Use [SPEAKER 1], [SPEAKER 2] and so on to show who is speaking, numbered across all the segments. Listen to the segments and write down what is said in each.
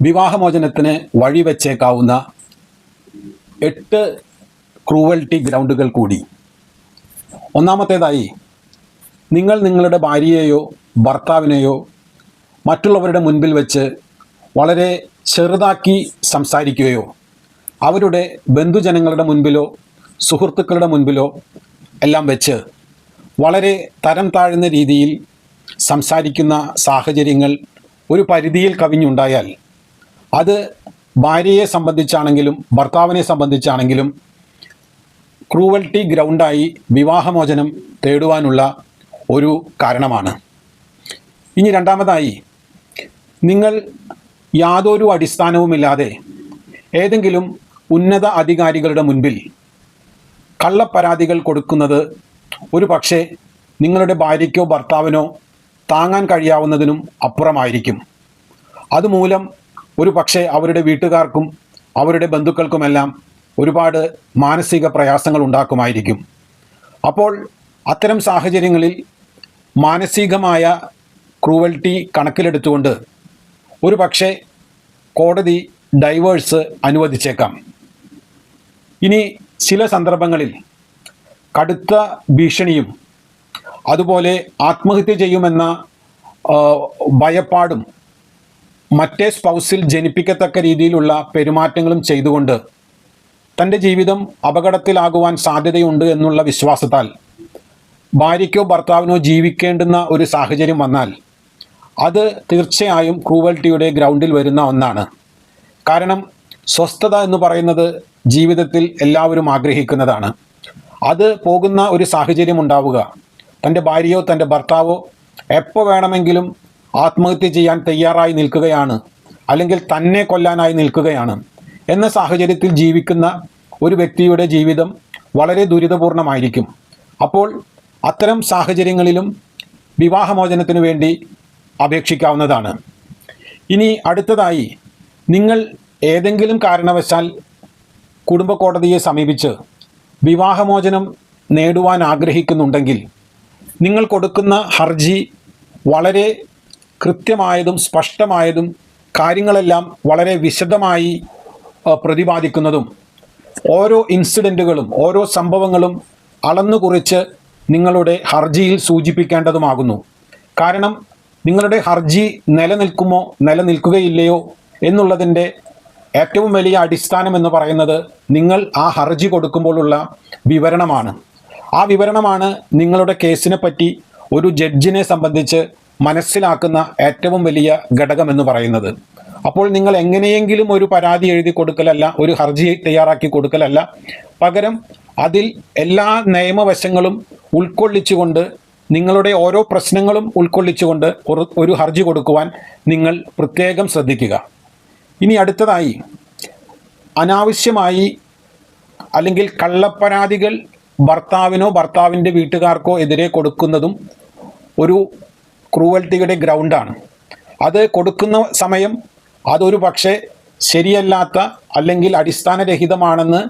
[SPEAKER 1] വിവാഹമോചനത്തിന് വഴിവെച്ചേക്കാവുന്ന എട്ട് ക്രൂവൽറ്റി ഗ്രൗണ്ടുകൾ കൂടി. ഒന്നാമത്തേതായി നിങ്ങൾ നിങ്ങളുടെ ഭാര്യയെയോ ഭർത്താവിനെയോ മറ്റുള്ളവരുടെ മുൻപിൽ വെച്ച് വളരെ ചെറുതാക്കി സംസാരിക്കുകയോ അവരുടെ ബന്ധുജനങ്ങളുടെ മുൻപിലോ സുഹൃത്തുക്കളുടെ മുൻപിലോ എല്ലാം വെച്ച് വളരെ തരം താഴ്ന്ന രീതിയിൽ സംസാരിക്കുന്ന സാഹചര്യങ്ങൾ ഒരു പരിധിയിൽ കവിഞ്ഞുണ്ടായാൽ അത് ഭാര്യയെ സംബന്ധിച്ചാണെങ്കിലും ഭർത്താവിനെ സംബന്ധിച്ചാണെങ്കിലും ക്രൂവൽറ്റി ഗ്രൗണ്ടായി വിവാഹമോചനം തേടുവാനുള്ള ഒരു കാരണമാണ്. ഇനി രണ്ടാമതായി നിങ്ങൾ യാതൊരു അടിസ്ഥാനവുമില്ലാതെ ഏതെങ്കിലും ഉന്നത അധികാരികളുടെ മുൻപിൽ കള്ളപ്പരാതികൾ കൊടുക്കുന്നത് ഒരു പക്ഷേ നിങ്ങളുടെ ഭാര്യയ്ക്കോ ഭർത്താവിനോ താങ്ങാൻ കഴിയാവുന്നതിനും അപ്പുറമായിരിക്കും. അതുമൂലം ഒരു പക്ഷേ അവരുടെ വീട്ടുകാർക്കും അവരുടെ ബന്ധുക്കൾക്കുമെല്ലാം ഒരുപാട് മാനസിക പ്രയാസങ്ങൾ ഉണ്ടാക്കുമായിരിക്കും. അപ്പോൾ അത്തരം സാഹചര്യങ്ങളിൽ മാനസികമായ ക്രൂവൽറ്റി കണക്കിലെടുത്തുകൊണ്ട് ഒരു പക്ഷേ കോടതി ഡൈവേഴ്സ് അനുവദിച്ചേക്കാം. ഇനി ചില സന്ദർഭങ്ങളിൽ കടുത്ത ഭീഷണിയും അതുപോലെ ആത്മഹത്യ ചെയ്യുമെന്ന ഭയപ്പാടും മറ്റേ സ്പൗസിൽ ജനിപ്പിക്കത്തക്ക രീതിയിലുള്ള പെരുമാറ്റങ്ങളും ചെയ്തുകൊണ്ട് തന്റെ ജീവിതം അപകടത്തിലാകുവാൻ സാധ്യതയുണ്ട് എന്നുള്ള വിശ്വാസത്താൽ ഭാര്യയ്ക്കോ ഭർത്താവിനോ ജീവിക്കേണ്ടുന്ന ഒരു സാഹചര്യം വന്നാൽ അത് തീർച്ചയായും ക്രൂവൽറ്റിയുടെ ഗ്രൗണ്ടിൽ വരുന്ന ഒന്നാണ്. കാരണം സ്വസ്ഥത എന്ന് പറയുന്നത് ജീവിതത്തിൽ എല്ലാവരും ആഗ്രഹിക്കുന്നതാണ്. അത് പോകുന്ന ഒരു സാഹചര്യം ഉണ്ടാവുക. തന്റെ ഭാര്യയോ തന്റെ ഭർത്താവോ എപ്പോൾ വേണമെങ്കിലും ആത്മഹത്യ ചെയ്യാൻ തയ്യാറായി നിൽക്കുകയാണ് അല്ലെങ്കിൽ തന്നെ കൊല്ലാനായി നിൽക്കുകയാണ് എന്ന സാഹചര്യത്തിൽ ജീവിക്കുന്ന ഒരു വ്യക്തിയുടെ ജീവിതം വളരെ ദുരിതപൂർണമായിരിക്കും. അപ്പോൾ അത്തരം സാഹചര്യങ്ങളിലും വിവാഹമോചനത്തിനു വേണ്ടി അപേക്ഷിക്കാവുന്നതാണ്. ഇനി അടുത്തതായി നിങ്ങൾ ഏതെങ്കിലും കാരണവശാൽ കുടുംബ കോടതിയെ സമീപിച്ച് വിവാഹമോചനം നേടുവാൻ ആഗ്രഹിക്കുന്നുണ്ടെങ്കിൽ നിങ്ങൾ കൊടുക്കുന്ന ഹർജി വളരെ കൃത്യമായതും സ്പഷ്ടമായതും കാര്യങ്ങളെല്ലാം വളരെ വിശദമായി പ്രതിപാദിക്കുന്നതും ഓരോ ഇൻസിഡന്റുകളും ഓരോ സംഭവങ്ങളും അളന്നു കുറിച്ച് നിങ്ങളുടെ ഹർജിയിൽ സൂചിപ്പിക്കേണ്ടതുമാകുന്നു. കാരണം നിങ്ങളുടെ ഹർജി നിലനിൽക്കുമോ നിലനിൽക്കുകയില്ലയോ എന്നുള്ളതിന്റെ ഏറ്റവും വലിയ അടിസ്ഥാനം എന്ന് പറയുന്നത് നിങ്ങൾ ആ ഹർജി കൊടുക്കുമ്പോഴുള്ള വിവരണമാണ്. ആ വിവരണമാണ് നിങ്ങളുടെ കേസിനെ പറ്റി ഒരു ജഡ്ജിനെ സംബന്ധിച്ച് മനസ്സിലാക്കുന്ന ഏറ്റവും വലിയ ഘടകം എന്ന് പറയുന്നത്. അപ്പോൾ നിങ്ങൾ എങ്ങനെയെങ്കിലും ഒരു പരാതി എഴുതി കൊടുക്കലല്ല ഒരു ഹർജി തയ്യാറാക്കി കൊടുക്കലല്ല പകരം അതിൽ എല്ലാ നിയമവശങ്ങളും ഉൾക്കൊള്ളിച്ചുകൊണ്ട് നിങ്ങളുടെ ഓരോ പ്രശ്നങ്ങളും ഉൾക്കൊള്ളിച്ചുകൊണ്ട് ഒരു ഹർജി കൊടുക്കുവാൻ നിങ്ങൾ പ്രത്യേകം ശ്രദ്ധിക്കുക. ഇനി അടുത്തതായി അനാവശ്യമായി അല്ലെങ്കിൽ കള്ളപ്പരാതികൾ ഭർത്താവിനോ ഭർത്താവിന്റെ വീട്ടുകാർക്കോ എതിരെ കൊടുക്കുന്നതും ഒരു ക്രൂവൽറ്റിയുടെ ഗ്രൗണ്ടാണ്. അത് കൊടുക്കുന്ന സമയം അതൊരു പക്ഷേ ശരിയല്ലാത്ത അല്ലെങ്കിൽ അടിസ്ഥാനരഹിതമാണെന്ന്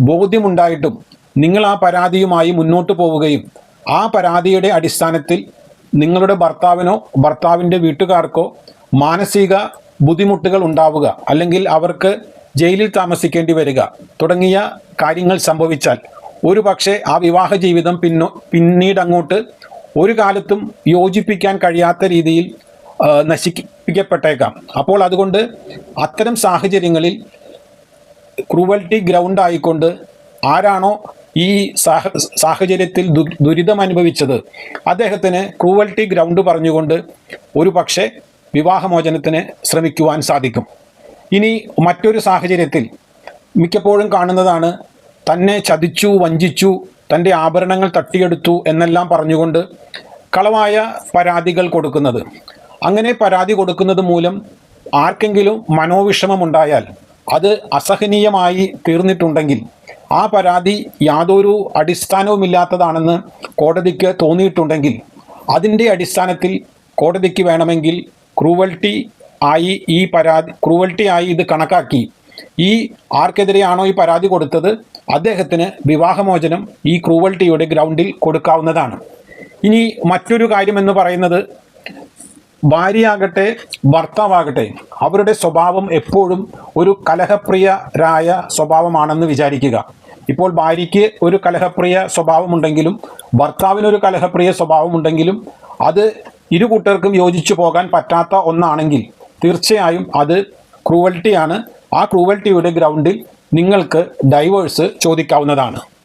[SPEAKER 1] ബോധ്യമുണ്ടായിട്ടും നിങ്ങൾ ആ പരാതിയുമായി മുന്നോട്ട് പോവുകയും ആ പരാതിയുടെ അടിസ്ഥാനത്തിൽ നിങ്ങളുടെ ഭർത്താവിനോ ഭർത്താവിന്റെ വീട്ടുകാർക്കോ മാനസിക ബുദ്ധിമുട്ടുകൾ ഉണ്ടാവുക അല്ലെങ്കിൽ അവർക്ക് ജയിലിൽ താമസിക്കേണ്ടി വരിക തുടങ്ങിയ കാര്യങ്ങൾ സംഭവിച്ചാൽ ഒരു പക്ഷേ ആ വിവാഹ ജീവിതം പിന്നോ പിന്നീട് അങ്ങോട്ട് ഒരു കാലത്തും യോജിപ്പിക്കാൻ കഴിയാത്ത രീതിയിൽ നശിപ്പിക്കപ്പെട്ടേക്കാം. അപ്പോൾ അതുകൊണ്ട് അത്തരം സാഹചര്യങ്ങളിൽ ക്രൂവൽറ്റി ഗ്രൗണ്ട് ആയിക്കൊണ്ട് ആരാണോ ഈ സാഹ സാഹചര്യത്തിൽ ദുരിതം അനുഭവിച്ചത് അദ്ദേഹത്തിന് ക്രൂവൽറ്റി ഗ്രൗണ്ട് പറഞ്ഞുകൊണ്ട് ഒരു പക്ഷേ വിവാഹമോചനത്തിന് ശ്രമിക്കുവാൻ സാധിക്കും. ഇനി മറ്റൊരു സാഹചര്യത്തിൽ മിക്കപ്പോഴും കാണുന്നതാണ് തന്നെ ചതിച്ചു വഞ്ചിച്ചു തന്റെ ആഭരണങ്ങൾ തട്ടിയെടുത്തു എന്നെല്ലാം പറഞ്ഞുകൊണ്ട് കളവായ പരാതികൾ കൊടുക്കുന്നത്. അങ്ങനെ പരാതി കൊടുക്കുന്നത് മൂലം ആർക്കെങ്കിലും മനോവിഷമമുണ്ടായാൽ അത് അസഹനീയമായി തീർന്നിട്ടുണ്ടെങ്കിൽ ആ പരാതി യാതൊരു അടിസ്ഥാനവുമില്ലാത്തതാണെന്ന് കോടതിക്ക് തോന്നിയിട്ടുണ്ടെങ്കിൽ അതിന്റെ അടിസ്ഥാനത്തിൽ കോടതിക്ക് വേണമെങ്കിൽ ക്രൂവൽറ്റി ആയി ഈ പരാതി ക്രൂവൽറ്റി ആയി ഇത് കണക്കാക്കി ഈ ആർക്കെതിരെയാണോ ഈ പരാതി കൊടുത്തത് അദ്ദേഹത്തിന് വിവാഹമോചനം ഈ ക്രൂവൽറ്റിയുടെ ഗ്രൗണ്ടിൽ കൊടുക്കാവുന്നതാണ്. ഇനി മറ്റൊരു കാര്യമെന്ന് പറയുന്നത് ഭാര്യയാകട്ടെ ഭർത്താവാകട്ടെ അവരുടെ സ്വഭാവം എപ്പോഴും ഒരു കലഹപ്രിയരായ സ്വഭാവമാണെന്ന് വിചാരിക്കുക. ഇപ്പോൾ ഭാര്യയ്ക്ക് ഒരു കലഹപ്രിയ സ്വഭാവമുണ്ടെങ്കിലും ഭർത്താവിനൊരു കലഹപ്രിയ സ്വഭാവമുണ്ടെങ്കിലും അത് ഇരു കൂട്ടർക്കും യോജിച്ചു പോകാൻ പറ്റാത്ത ഒന്നാണെങ്കിൽ തീർച്ചയായും അത് ക്രൂവൽറ്റിയാണ് ആ ക്രൂവൽറ്റിയുടെ ഗ്രൗണ്ടിൽ നിങ്ങൾക്ക് ഡൈവേഴ്സ് ചോദിക്കാവുന്നതാണ്.